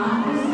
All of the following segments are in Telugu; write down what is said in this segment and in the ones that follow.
promise.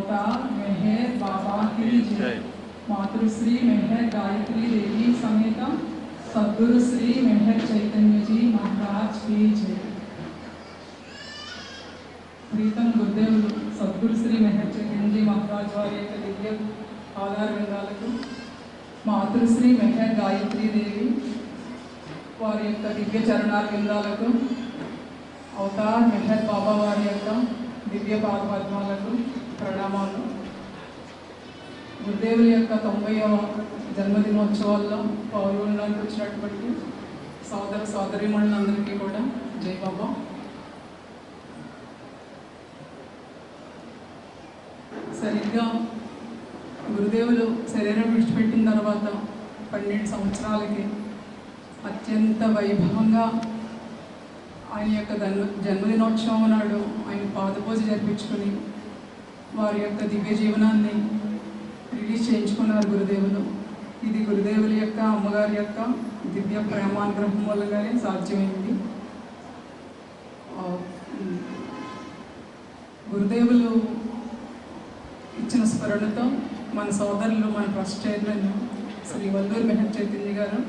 अवतार मेहर बाबा की जय मातृश्री मेहर गायत्री देवी समेत सद्गुरु श्री मेहर चैतन्य जी महाराज की जय ప్రీతం గురుదేవులు సద్గురు శ్రీ మెహర్ చైతన్యజీ మహారాజ్ వారి యొక్క దివ్య ఆధార విందాలకు మాతృశ్రీ మెహర్ గాయత్రీ దేవి వారి యొక్క దివ్య చరణాల విందాలకు అవతార్ మెహర్ బాబా వారి యొక్క దివ్య పాద పద్మాలకు ప్రణామాలు. గురుదేవుల యొక్క తొంభైవ జన్మదినోత్సవాల్లో పాల్గొనడానికి వచ్చినటువంటి సోదర సోదరిమణులందరికీ కూడా జై బాబా. సరిగ్గా గురుదేవులు శరీరం విడిచిపెట్టిన తర్వాత పన్నెండు సంవత్సరాలకి అత్యంత వైభవంగా ఆయన యొక్క జన్మ జన్మదినోత్సవం నాడు ఆయన పాదపూజ జరిపించుకుని వారి యొక్క దివ్య జీవనాన్ని రిలీజ్ చేయించుకున్నారు గురుదేవులు. ఇది గురుదేవుల యొక్క అమ్మగారి యొక్క దివ్య ప్రేమానుగ్రహం వల్లగానే సాధ్యమైంది. గురుదేవులు ఇచ్చిన స్మరణతో మన సోదరులు మన ట్రస్ట్ చైర్మన్ శ్రీ వల్లూరు మెహర్ చైతన్య గారు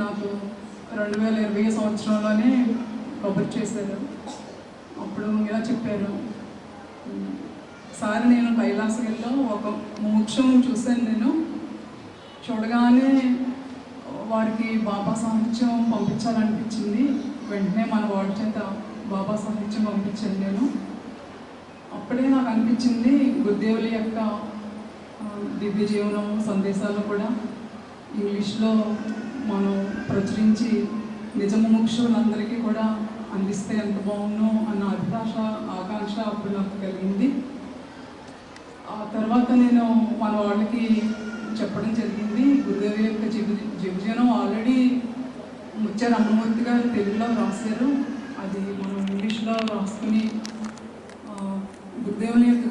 నాకు రెండు వేల ఇరవై సంవత్సరంలోనే కబుర్ చేశారు. అప్పుడు ఇలా చెప్పారు. సార్ నేను కైలాసగిరిలో ఒక మోక్షం చూశాను నేను. చూడగానే వారికి బాబా సాహిత్యం పంపించాలనిపించింది. వెంటనే మన వాడి చేత బాబా సాహిత్యం పంపించాను నేను. అప్పుడే నాకు అనిపించింది గురుదేవుల యొక్క దివ్య జీవనం సందేశాలు కూడా ఇంగ్లీష్లో మనం ప్రచురించి నిజ మోక్షులందరికీ కూడా అందిస్తే ఎంత బాగుండు అన్న అభిలాష ఆకాంక్ష అప్పుడు నాకు కలిగింది. ఆ తర్వాత నేను మన వాళ్ళకి చెప్పడం జరిగింది. గురుదేవి యొక్క జీవి జీవజీవనం ఆల్రెడీ ముత్యాల అమ్మమూర్తి గారు తెలుగులో రాశారు. అది మనం ఇంగ్లీష్లో రాసుకుని గురుదేవుని యొక్క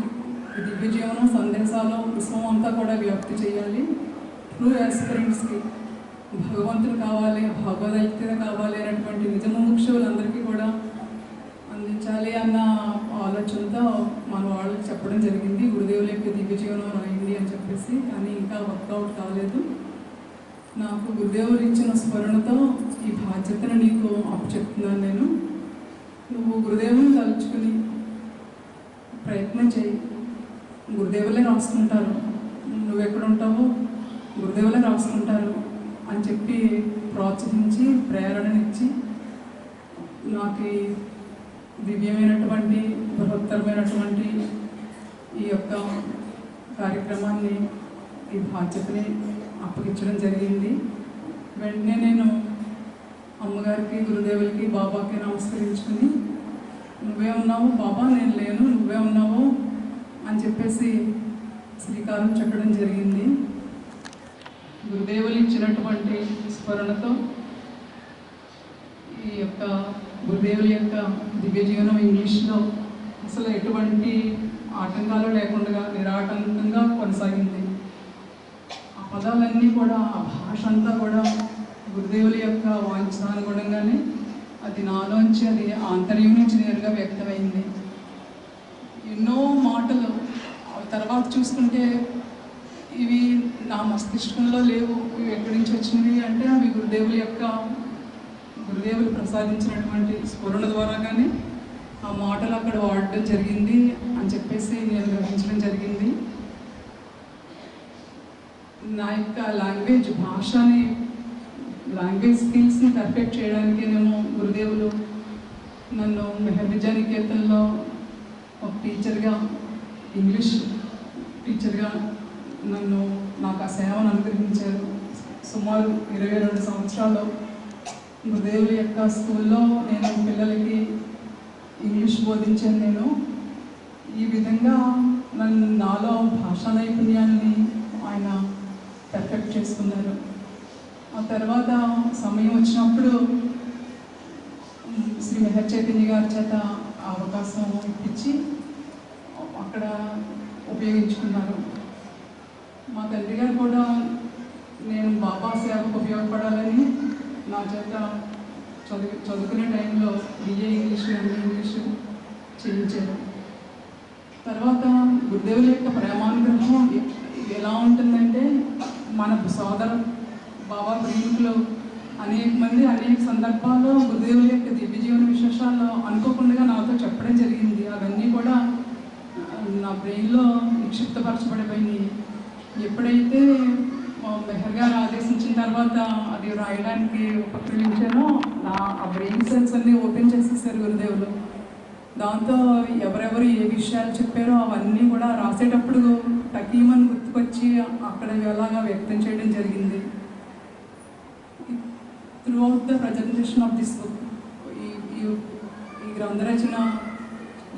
దివ్య జీవనం సందేశాలు విశ్వం అంతా కూడా వ్యాప్తి చేయాలి. ట్రూ ఆస్పిరెంట్స్కి భగవంతుడు కావాలి భగవదైక్యత కావాలి అనేటువంటి నిజ ముముక్షులందరికీ కూడా అందించాలి అన్న ఆలోచనతో మన వాళ్ళకి చెప్పడం జరిగింది. గురుదేవుల యొక్క దివ్య జీవనం రాయండి అని చెప్పేసి కానీ ఇంకా వర్కౌట్ కాలేదు. నాకు గురుదేవులు ఇచ్చిన స్మరణతో ఈ బాధ్యతను నీకు అప్పచెప్తున్నాను నేను. నువ్వు గురుదేవుని తలుచుకుని ప్రయత్నం చేయి. గురుదేవులే రాసుకుంటారు. నువ్వు ఎక్కడ ఉంటావో గురుదేవులే రాసుకుంటారు. అని చెప్పి ప్రోత్సహించి ప్రేరణనిచ్చి నాకు దివ్యమైనటువంటి బృహత్తరమైనటువంటి ఈ యొక్క కార్యక్రమాన్ని ఈ బాధ్యతని అప్పగించడం జరిగింది. వెంటనే నేను అమ్మగారికి గురుదేవులకి బాబాకి నమస్కరించుకుని నువ్వే ఉన్నావు బాబా నేను లేను నువ్వే ఉన్నావు అని చెప్పేసి శ్రీకారం చుట్టడం జరిగింది గురుదేవులు ఇచ్చినటువంటి ప్రేరణతో ఈ యొక్క గురుదేవుల యొక్క దివ్య జీవనం ఇంగ్లీష్లో అసలు ఎటువంటి ఆటంకాలు లేకుండా నిరాటంకంగా కొనసాగింది. ఆ పదాలన్నీ కూడా ఆ భాష అంతా కూడా గురుదేవుల యొక్క వాంఛనానుగుణంగానే అది నాలోంచి అది ఆంతర్యం నుంచి నేరుగా వ్యక్తమైంది. ఎన్నో మాటలు తర్వాత చూసుకుంటే ఇవి నా మస్తిష్కంలో లేవు. ఇవి ఎక్కడి నుంచి వచ్చినవి అంటే అవి గురుదేవుల యొక్క గురుదేవులు ప్రసాదించినటువంటి స్ఫురణ ద్వారాగానే ఆ మాటలు అక్కడ వాడటం జరిగింది అని చెప్పేసి నేను గ్రహించడం జరిగింది. నా యొక్క లాంగ్వేజ్ భాషని లాంగ్వేజ్ స్కిల్స్ని పర్ఫెక్ట్ చేయడానికి నేను గురుదేవులు నన్ను మెహర్ ఒక టీచర్గా ఇంగ్లీష్ టీచర్గా నన్ను నాకు ఆ సేవను అనుగ్రహించారు. సుమారు ఇరవై రెండు సంవత్సరాలు గురుదేవుల యొక్క స్కూల్లో నేను పిల్లలకి ఇంగ్లీష్ బోధించాను నేను. ఈ విధంగా నన్ను నాలో భాషా నైపుణ్యాన్ని ఆయన పెర్ఫెక్ట్ చేసుకున్నారు. ఆ తర్వాత సమయం వచ్చినప్పుడు శ్రీ మెహర్ చైతన్య గారి చేత ఆ అవకాశం ఇప్పించి అక్కడ ఉపయోగించుకున్నారు. మా తండ్రి గారు కూడా నేను బాబా సేవకు ఉపయోగపడాలని నా చేత చదువు చదువుకునే టైంలో బిఏ ఇంగ్లీష్ ఎంఏ ఇంగ్లీష్ చేయించారు. తర్వాత గురుదేవుల యొక్క ప్రేమానుగ్రహం ఎలా ఉంటుందంటే మన సోదర బాబా ప్రేమికులు అనేక మంది అనేక సందర్భాల్లో గురుదేవుల యొక్క దివ్య జీవన విశేషాల్లో అనుకోకుండా నాతో చెప్పడం జరిగింది. అవన్నీ కూడా నా బ్రెయిన్లో నిక్షిప్తపరచబడిపోయినాయి. ఎప్పుడైతే మెహర్ గారు ఆదేశించిన తర్వాత అది రాయడానికి ఉపక్రమించానో నా ఆ బ్రెయిన్ సెల్స్ అన్నీ ఓపెన్ చేసేసారు గురుదేవులు. దాంతో ఎవరెవరు ఏ విషయాలు చెప్పారో అవన్నీ కూడా రాసేటప్పుడు టకీమని గుర్తుకొచ్చి అక్కడ ఎలాగా వ్యక్తం చేయడం జరిగింది. Throughout the presentation of this book ఈ ఈ- ఈ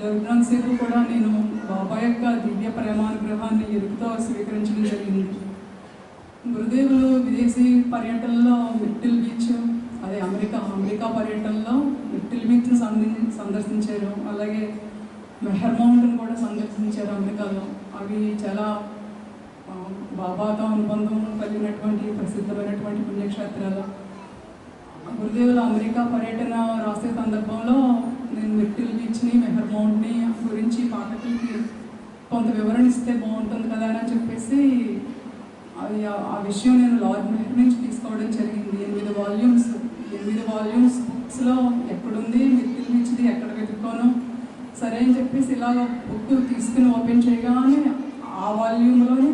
గ్రంథ రచన కూడా నేను బాబా యొక్క దివ్య ప్రేమానుగ్రహాన్ని ఎరుపుతో స్వీకరించడం జరిగింది. గురుదేవులు విదేశీ పర్యటనలో మిట్టిల్ బీచ్ అదే అమెరికా అమెరికా పర్యటనలో మిట్టిల్ బీచ్ను సంది సందర్శించారు. అలాగే మెహర్ మౌంటైన్ కూడా సందర్శించారు అమెరికాలో. అవి చాలా బాబాతో అనుబంధం కలిగినటువంటి ప్రసిద్ధమైనటువంటి పుణ్యక్షేత్రాలు. గురుదేవుల అమెరికా పర్యటన రాసే సందర్భంలో నేను మిట్టిల్ బీచ్ని మెహర్ మౌంట్ని గురించి పాఠకులకి కొంత వివరణ ఇస్తే బాగుంటుంది కదా అని చెప్పేసి అది ఆ- విషయం నేను లార్డ్ మెహర్ నుంచి తీసుకోవడం జరిగింది. ఎనిమిది వాల్యూమ్స్ ఎనిమిది వాల్యూమ్స్ బుక్స్లో ఎక్కడుంది మిట్టిల్ బీచ్ది ఎక్కడ వెతుక్కోను సరే అని చెప్పేసి ఇలాగ బుక్ తీసుకుని ఓపెన్ చేయగానే ఆ వాల్యూమ్లోని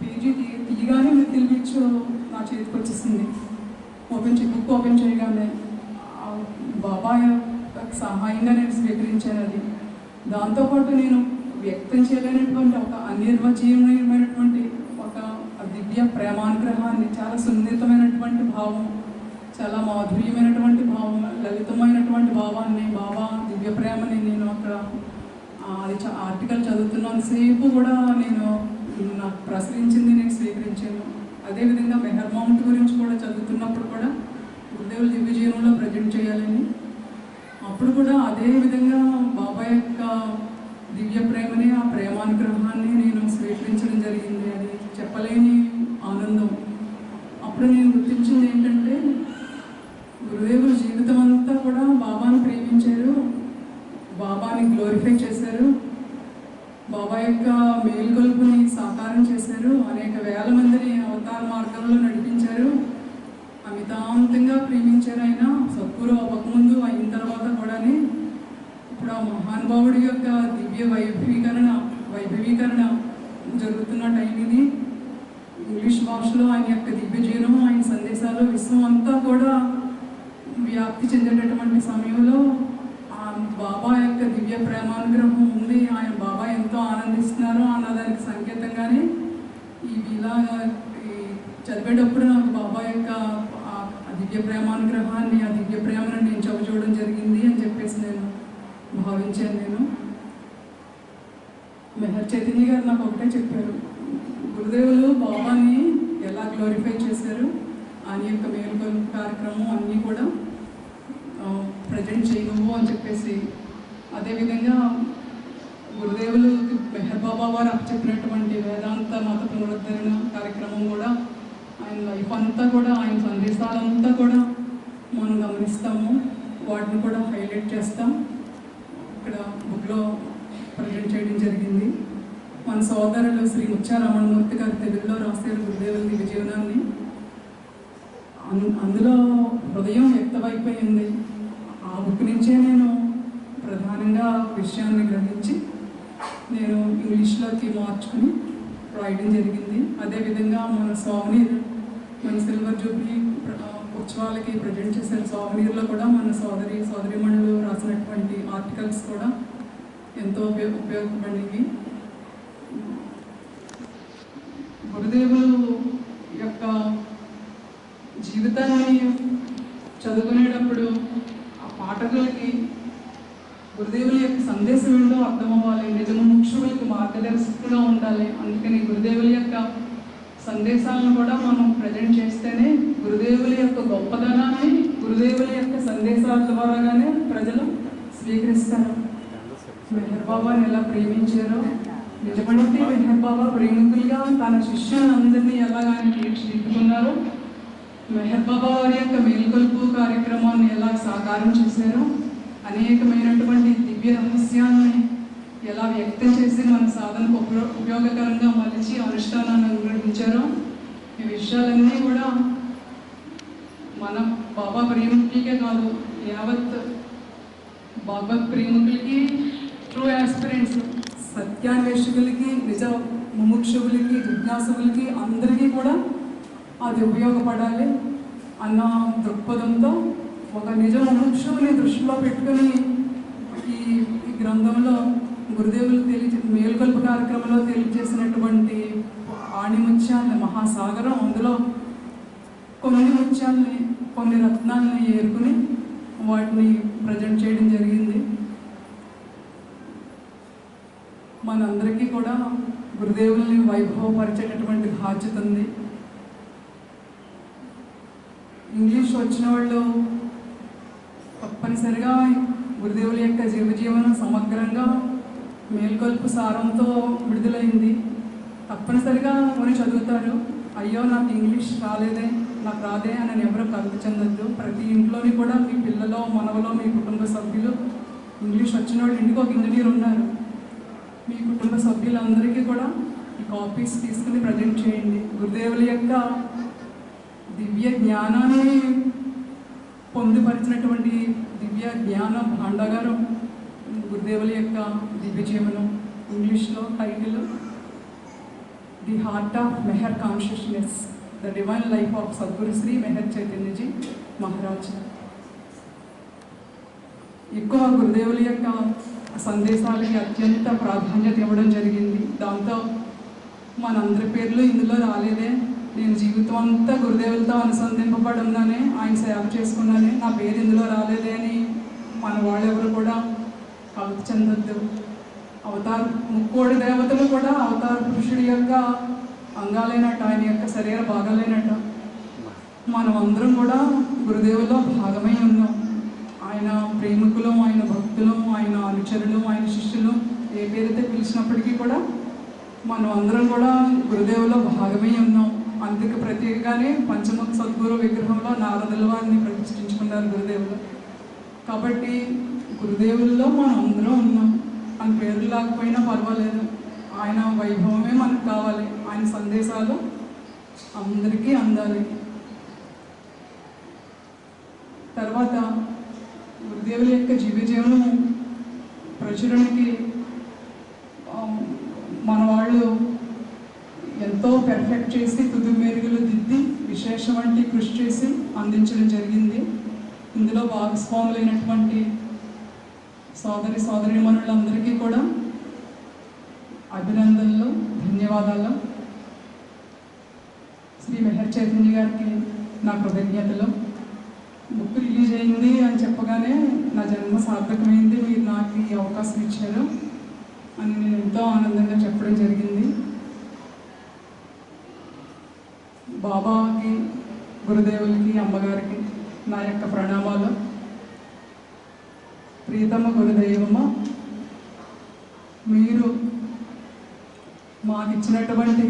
పేజీ తీ తీయగానే మిట్టిల్ బీచ్ నా చేతికి వచ్చేసింది ఓపెన్ చే బుక్ ఓపెన్ చేయగానే బాబాయ్ సహాయంగా నేను స్వీకరించాను అది. దాంతోపాటు నేను వ్యక్తం చేయలేనటువంటి ఒక అనిర్వచనీయమైనటువంటి ఒక దివ్య ప్రేమానుగ్రహాన్ని చాలా సున్నితమైనటువంటి భావం చాలా మాధుర్యమైనటువంటి భావం లలితమైనటువంటి భావాన్ని బాబా దివ్య ప్రేమని నేను అక్కడ అది చ- ఆర్టికల్ చదువుతున్నంతసేపు కూడా నేను నాకు ప్రసరించింది నేను స్వీకరించాను. అదేవిధంగా మెహర్ మౌంట్ గురించి కూడా చదువుతున్నప్పుడు కూడా గురుదేవుల దివ్య జీవనంలో ప్రజెంట్ చేయాలని అప్పుడు కూడా అదే విధంగా బాబా యొక్క దివ్య ప్రేమని ఆ ప్రేమానుగ్రహాన్ని నేను స్వీకరించడం జరిగింది. అది చెప్పలేని ఆనందం. అప్పుడు నేను గుర్తించింది ఏంటంటే గురుదేవుల జీవితం అంతా కూడా బాబాను ప్రేమించారు బాబాని గ్లోరిఫై చేశారు బాబా యొక్క మేలుకొల్పుని సాకారం చేశారు అనేక వేల మందిని అవతార మార్గంలో నడిపించారు అమితాంతంగా ప్రేమించారు ఆయన సత్పురు అవ్వకముందు అయిన తర్వాత కూడాని ఇప్పుడు ఆ మహానుభావుడి యొక్క దివ్య వైభవీకరణ వైభవీకరణ జరుగుతున్న టైం ఇది ఇంగ్లీష్ భాషలో ఆయన యొక్క దివ్య జీవనం ఆయన సందేశాలు విశ్వం అంతా కూడా వ్యాప్తి చెందేటటువంటి సమయంలో ఆ బాబా యొక్క దివ్య ప్రేమానుగ్రహం ఉంది ఆయన బాబా ఎంతో ఆనందిస్తున్నారు అన్నదానికి సంకేతంగానే ఇవి ఈ చదివేటప్పుడు నాకు బాబా యొక్క దివ్య ప్రేమానుగ్రహాన్ని ఆ దివ్య ప్రేమను నేను చవిచూడడం జరిగింది అని చెప్పేసి నేను భావించాను నేను. మెహర్ చైతన్య గారు నాకు ఒకటే చెప్పారు. గురుదేవులు బాబాని ఎలా గ్లోరిఫై చేశారు ఆయన యొక్క మేలుకొలుపు కార్యక్రమం అన్నీ కూడా ప్రజెంట్ చేయము అని చెప్పేసి. అదేవిధంగా గురుదేవులు మెహర్ బాబా వారు చెప్పినటువంటి వేదాంత మత పునరుద్ధరణ కార్యక్రమం కూడా ఆయన లైఫ్ అంతా కూడా ఆయన సందేశాలంతా కూడా మనం గమనిస్తాము. వాటిని కూడా హైలైట్ చేస్తాం. ఇక్కడ బుక్లో ప్రజెంట్ చేయడం జరిగింది. మన సోదరులు శ్రీ ముచ్చారామణమూర్తి గారు తెలుగులో రాశారు గురుదేవుల దివ్య జీవనాన్ని అన్- అందులో హృదయం వ్యక్తమైపోయింది. ఆ బుక్ నుంచే నేను ప్రధానంగా విషయాన్ని గ్రహించి నేను ఇంగ్లీష్లోకి మార్చుకుని రాయడం జరిగింది. అదేవిధంగా మన స్వామినీర్ మన సిల్వర్ జూబ్లీ ఉత్సవాలకి ప్రజెంట్ చేసిన స్వామినీర్లో కూడా మన సోదరి సోదరిమణులు రాసినటువంటి ఆర్టికల్స్ కూడా ఎంతో ఉపయోగ ఉపయోగపడినవి. గురుదేవులు యొక్క జీవితాన్ని చదువుకునేటప్పుడు ఆ పాఠకులకి గురుదేవుల యొక్క సందేశం ఏంటో అర్థం అవ్వాలి నిజమ ముఖ్యులకు మార్గదర్శకుగా ఉండాలి అందుకని గురుదేవుల యొక్క సందేశాలను కూడా మనం ప్రజెంట్ చేస్తేనే గురుదేవుల యొక్క గొప్పదనాన్ని గురుదేవుల యొక్క సందేశాల ద్వారాగానే ప్రజలు స్వీకరిస్తారు మెహర్ బాబాని ఎలా ప్రేమించారో? నిజపడితే మెహర్ బాబా ప్రేమికులుగా తన శిష్యులందరినీ ఎలాగా ఆయన తీర్చిదిద్దుకున్నారో? మెహర్ బాబా వారి యొక్క మేల్కొల్పు కార్యక్రమాన్ని ఎలా సాకారం చేశారో? అనేకమైనటువంటి దివ్య రహస్యాన్ని ఎలా వ్యక్తం చేసి మన సాధనకు ఉపయోగకరంగా మలిచి అనుష్ఠానాన్ని అనుగ్రహించారో? ఈ విషయాలన్నీ కూడా మన బాబా ప్రేమికులకే కాదు యావత్ భగవత్ ప్రేమికులకి ట్రూ ఆస్పిరెంట్స్ సత్యాన్వేషకులకి నిజ ముముక్షువులకి జిజ్ఞాసులకి అందరికీ కూడా అది ఉపయోగపడాలి అన్న దృక్పథంతో ఒక నిజ ముముక్షువుని దృష్టిలో పెట్టుకుని ఈ ఈ గ్రంథంలో గురుదేవులు తెలియ మేల్కొల్పు కార్యక్రమంలో తెలియజేసినటువంటి ఆణిముత్యాన్ని మహాసాగరం అందులో కొన్ని ముత్యాలని కొన్ని రత్నాలని ఏరుకుని వాటిని ప్రజెంట్ చేయడం జరిగింది. మనందరికీ కూడా గురుదేవుల్ని వైభవపరిచేటటువంటి బాధ్యత ఉంది. ఇంగ్లీష్ వచ్చిన వాళ్ళు తప్పనిసరిగా గురుదేవుల యొక్క జీవజీవనం సమగ్రంగా మేల్కొల్పు సారంతో విడుదలైంది. తప్పనిసరిగా కొని చదువుతారు. అయ్యో నాకు ఇంగ్లీష్ రాలేదే నాకు రాదే అని నేను ఎవరో కలుపు చెందద్దు. ప్రతి ఇంట్లోని కూడా మీ పిల్లలో మనవలో మీ కుటుంబ సభ్యులు ఇంగ్లీష్ వచ్చిన వాళ్ళు ఇంటికి ఒక ఇంజనీర్ ఉన్నారు. మీ కుటుంబ సభ్యులందరికీ కూడా ఈ కాపీస్ తీసుకుని ప్రజెంట్ చేయండి. గురుదేవుల యొక్క దివ్య జ్ఞానాన్ని పొందుపరిచినటువంటి దివ్య జ్ఞాన భాండాగారం గురుదేవుల యొక్క దివ్య జీవనం. ఇంగ్లీష్లో title the heart of Meher consciousness the divine life of Sadguru Shri Meher Chaitanyaji Maharaj ఎక్కువ గురుదేవుల యొక్క సందేశాలకి అత్యంత ప్రాధాన్యత ఇవ్వడం జరిగింది. దాంతో మనందరి పేర్లు ఇందులో రాలేదే. నేను జీవితం అంతా గురుదేవులతో అనుసంధింపబడి ఉన్నానే ఆయన సేవ చేసుకున్నానే నా పేరు ఇందులో రాలేదే అని మన వాళ్ళెవరు కూడా కలత చెందొద్దు. అవతార ముక్కోడి దేవతలు కూడా అవతార పురుషుడి యొక్క అంగాలైనట్టు ఆయన యొక్క శరీర భాగాలైనట్టు. మనం అందరం కూడా గురుదేవుల్లో భాగమై ఉన్నాం. ఆయన ప్రేమికులు ఆయన భక్తులు ఆయన అనుచరులు ఆయన శిష్యులు ఏ పేరైతే పిలిచినప్పటికీ కూడా మనం అందరం కూడా గురుదేవులో భాగమై ఉన్నాం. అందుకు ప్రత్యేకంగానే పంచముఖ సద్గురు విగ్రహంలో నారదుల వారిని ప్రతిష్ఠించుకున్నారు గురుదేవులు. కాబట్టి గురుదేవుల్లో మనం అందరం ఉన్నాం. ఆయన పేర్లు లేకపోయినా పర్వాలేదు. ఆయన వైభవమే మనకు కావాలి. ఆయన సందేశాలు అందరికీ అందాలి. తర్వాత గురుదేవుల యొక్క జీవజీవనం ప్రచురణకి మన వాళ్ళు ఎంతో పెర్ఫెక్ట్ చేసి తుది మెరుగులు దిద్ది విశేషం వంటి కృషి చేసి అందించడం జరిగింది. ఇందులో భాగస్వాములైనటువంటి సోదరి సోదరి మనులందరికీ కూడా అభినందనలు ధన్యవాదాలు. శ్రీ మెహర్ చైతన్య గారికి నా కృతజ్ఞతలు. బుక్ రిలీజ్ అయింది అని చెప్పగానే నా జన్మ సార్థకమైంది. మీరు నాకు ఈ అవకాశం ఇచ్చారు అని నేను ఎంతో ఆనందంగా చెప్పడం జరిగింది. బాబాకి గురుదేవులకి అమ్మగారికి నా యొక్క ప్రణామాలు. ప్రీతమ్మ గురుదేవమ్మ మీరు మాకు ఇచ్చినటువంటి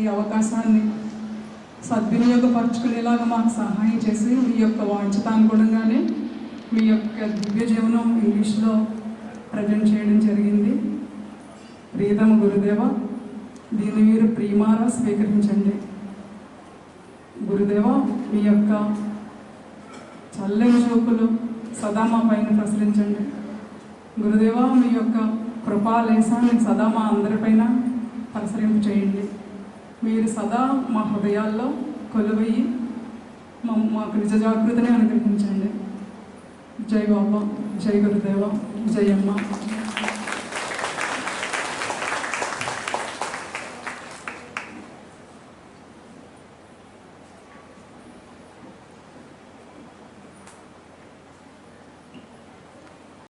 ఈ అవకాశాన్ని సద్వినియోగపరచుకునేలాగా మాకు సహాయం చేసి మీ యొక్క వాంఛతానుగుణంగానే మీ యొక్క దివ్య జీవనం ఇంగ్లీష్లో ప్రజెంట్ చేయడం జరిగింది. ప్రియతమ గురుదేవ దీన్ని మీరు ప్రియమారా స్వీకరించండి. గురుదేవ మీ యొక్క చల్లని చూపులు సదా మా పైన ప్రసరించండి. గురుదేవ మీ యొక్క కృపాలేశాన్ని సదా మా అందరిపైన ప్రసరింపు చేయండి మీరు సదా మా హృదయాల్లో కొలువయ్యి మా మాకు నిజ జాగృతిని అనుగ్రహించండి. జై బాబా జై గురుదేవ జై అమ్మ.